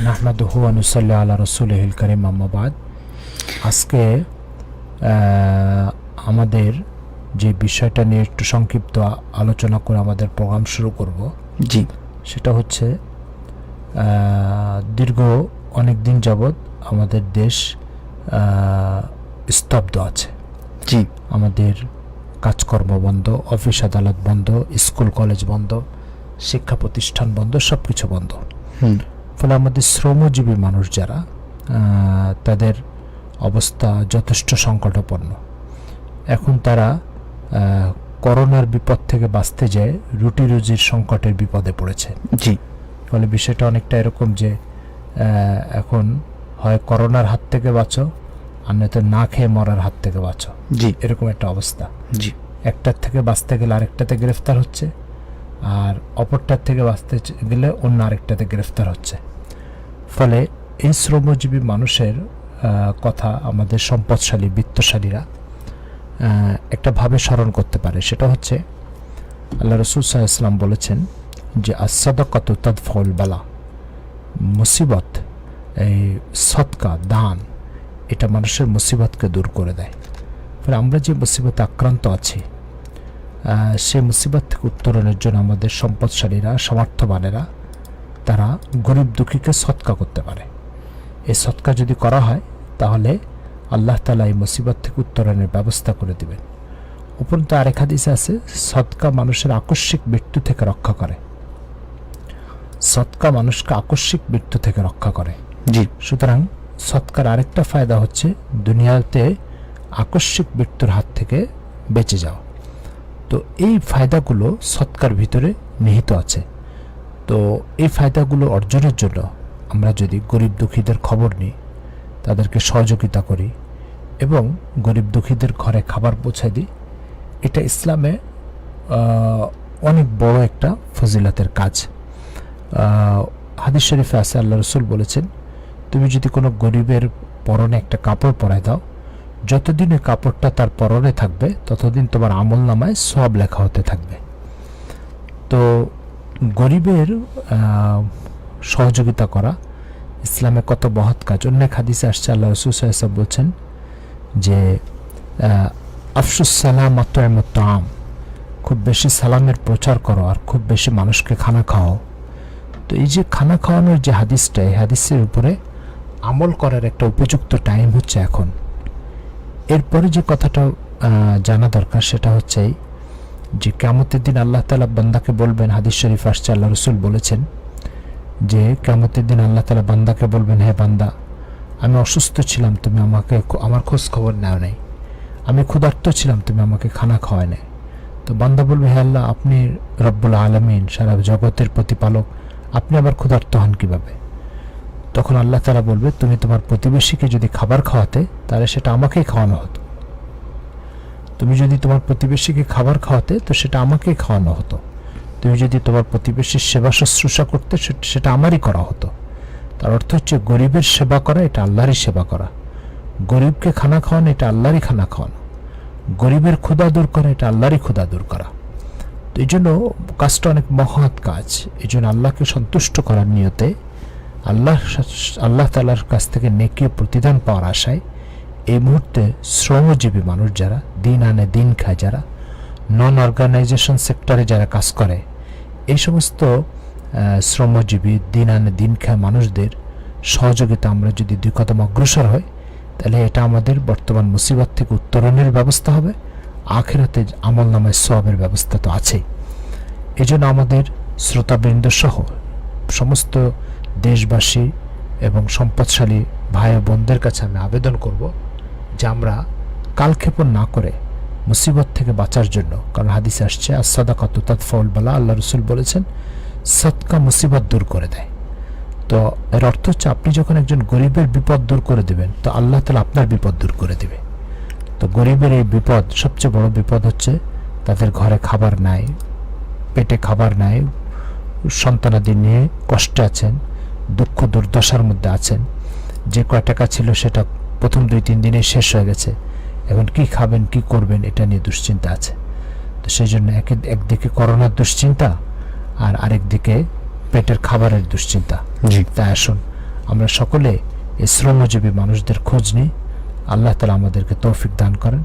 নাহমাদুহু আনুসাল্লাহ আল্লাহ রসুলহিল করিম আম্মাবাদ আজকে আমাদের যে বিষয়টা নিয়ে একটু সংক্ষিপ্ত আলোচনা করে আমাদের প্রোগ্রাম শুরু করব। জি। সেটা হচ্ছে দীর্ঘ অনেক দিন যাবৎ আমাদের দেশ স্তব্ধ আছে। জি। আমাদের কাজকর্ম বন্ধ অফিস আদালত বন্ধ স্কুল কলেজ বন্ধ শিক্ষা প্রতিষ্ঠান বন্ধ সব কিছু বন্ধ। হুম। ফলে আমাদের শ্রমজীবী মানুষ যারা তাদের অবস্থা যথেষ্ট সংকটাপন্ন এখন তারা করোনার বিপদ থেকে বাঁচতে যায় রুটি রুজির সংকটের বিপদে পড়েছে। জি। ফলে বিষয়টা অনেকটা এরকম যে এখন হয় করোনার হাত থেকে বাঁচো আর নয়তো না খেয়ে মরার হাত থেকে বাঁচো। জি। এরকম একটা অবস্থা। জি। একটার থেকে বাঁচতে গেলে আরেকটাতে গ্রেফতার হচ্ছে। আর অপরটার থেকে বাঁচতে গেলে অন্য আরেকটাতে গ্রেফতার হচ্ছে। ফলে এই শ্রমজীবী মানুষের কথা আমাদের সম্পদশালী, বিত্তশালীরা একটা ভাবে স্মরণ করতে পারে। সেটা হচ্ছে, আল্লাহ রসুল ইসলাম বলেছেন যে আসাদকত তদফল বালা। মুসিবত, এই সৎকা, দান, এটা মানুষের মুসিবতকে দূর করে দেয়। ফলে আমরা যে মুসিবতে আক্রান্ত আছি সেই মুসিবত থেকে উত্তরণের জন্য আমাদের সম্পদশালীরা সমর্থবানেরা তারা গরিব দুঃখীকে সৎকা করতে পারে। এই সৎকা যদি করা হয় তাহলে আল্লাহ তালা এই মুসিবত থেকে উত্তরণের ব্যবস্থা করে দিবেন। উপরন্ত আরেক হাদিসে আছে সৎকা মানুষের আকস্মিক মৃত্যু থেকে রক্ষা করে। সৎকা মানুষকে আকস্মিক মৃত্যু থেকে রক্ষা করে। জি। সুতরাং সৎকার আরেকটা ফায়দা হচ্ছে দুনিয়াতে আকস্মিক মৃত্যুর হাত থেকে বেঁচে যাওয়া তো এই ফায়দাগুলো সৎকার ভিতরে নিহিত আছে। তো এই ফায়দাগুলো অর্জনের জন্য আমরা যদি গরিব দুঃখীদের খবর নিই, তাদেরকে সহযোগিতা করি এবং গরিব দুঃখীদের ঘরে খাবার পৌঁছে দিই, এটা ইসলামে অনেক বড় একটা ফজিলাতের কাজ। হাদিস শরীফে আছে আল্লাহ রসুল বলেছেন, তুমি যদি কোনো গরিবের পরনে একটা কাপড় পরায় দাও যতদিন ওই কাপড়টা তার পরনে থাকবে, ততদিন তোমার আমল নামায় সব লেখা হতে থাকবে। তো গরিবের সহযোগিতা করা, ইসলামে কত মহৎ কাজ। অন্য হাদিসে আসছে, আল্লাহ রসুল সাহেব বলছেন যে আফসুস সালাম আত্মত আম খুব বেশি সালামের প্রচার করো আর খুব বেশি মানুষকে খানা খাওয়াও। তো এই যে খানা খাওয়ানোর যে হাদিসটা, এই হাদিসের উপরে আমল করার একটা উপযুক্ত টাইম হচ্ছে এখন। এরপরে যে কথাটা জানা দরকার সেটা হচ্ছে যে কেমতের দিন আল্লাহ তালা বান্দাকে বলবেন, হাদিস শরীফ আসছে, আল্লাহ রসুল বলেছেন যে কেমতের দিন আল্লাহ তালা বান্দাকে বলবেন, হে বান্দা, আমি অসুস্থ ছিলাম, তুমি আমাকে আমার খোঁজ খবর নেও নাই। আমি ক্ষুধার্ত ছিলাম, তুমি আমাকে খানা খাওয়ায় নাই। তো বান্দা বলবে, হে আল্লাহ, আপনি রব্বুল আলমিন, সারা জগতের প্রতিপালক, আপনি আবার ক্ষুধার্ত হন কীভাবে? তখন আল্লাহ তারা বলবে, তুমি তোমার প্রতিবেশীকে যদি খাবার খাওয়াতে, তাহলে সেটা আমাকেই খাওয়ানো হতো। তুমি যদি তোমার প্রতিবেশীকে খাবার খাওয়াতে, তো সেটা আমাকেই খাওয়ানো হতো। তুমি যদি তোমার প্রতিবেশীর সেবা শুশ্রূষা করতে সেটা আমারই করা হতো। তার অর্থ হচ্ছে গরিবের সেবা করা, এটা আল্লাহরই সেবা করা। গরিবকে খানা খাওয়ানো, এটা আল্লাহরই খানা খাওয়ানো। গরিবের ক্ষুদা দূর করা, এটা আল্লাহরই ক্ষুদা দূর করা। তো এই জন্য কাজটা অনেক মহৎ কাজ। এই জন্য আল্লাহকে সন্তুষ্ট করার নিয়তে আল্লাহ আল্লাহ তালার কাছ থেকে নেকি প্রতিদান পাওয়ার আশায় এই মুহূর্তে শ্রমজীবী মানুষ যারা, দিন আনে দিন খায় যারা নন অর্গানাইজেশন সেক্টরে যারা কাজ করে, এই সমস্ত শ্রমজীবী দিন আনে দিন খায় মানুষদের সহযোগিতা আমরা যদি দুই কদম অগ্রসর হয়, তাহলে এটা আমাদের বর্তমান মুসিবত থেকে উত্তরণের ব্যবস্থা হবে, আখেরাতে আমল নামায় সবের ব্যবস্থা তো আছেই। এই জন্য আমাদের শ্রোতাবৃন্দ সহ সমস্ত দেশবাসী এবং সম্পদশালী ভাই বোনদের কাছে আমি আবেদন করব যে আমরা কালক্ষেপণ না করে মুসিবত থেকে বাঁচার জন্য, কারণ হাদিসে আসছে আর সদা কত তৎফল বলা আল্লাহ রসুল বলেছেন সৎকা মুসিবত দূর করে দেয়। তো এর অর্থ হচ্ছে, আপনি যখন একজন গরিবের বিপদ দূর করে দেবেন, তো আল্লাহ তালা আপনার বিপদ দূর করে দেবে। তো গরিবের এই বিপদ, সবচেয়ে বড় বিপদ হচ্ছে, তাদের ঘরে খাবার নাই, পেটে খাবার নাই, সন্তানাদি নিয়ে কষ্টে আছেন দুঃখ দুর্দশার মধ্যে আছেন। যে কয় টাকা ছিল সেটা প্রথম দুই তিন দিনে শেষ হয়ে গেছে। এখন কি খাবেন কি করবেন এটা নিয়ে দুশ্চিন্তা আছে। তো সেই জন্য এক একদিকে করোনার দুশ্চিন্তা আর আরেকদিকে পেটের খাবারের দুশ্চিন্তা। তাই আসুন আমরা সকলে এই শ্রমজীবী মানুষদের খোঁজ নিই। আল্লাহ তালা আমাদেরকে তৌফিক দান করেন।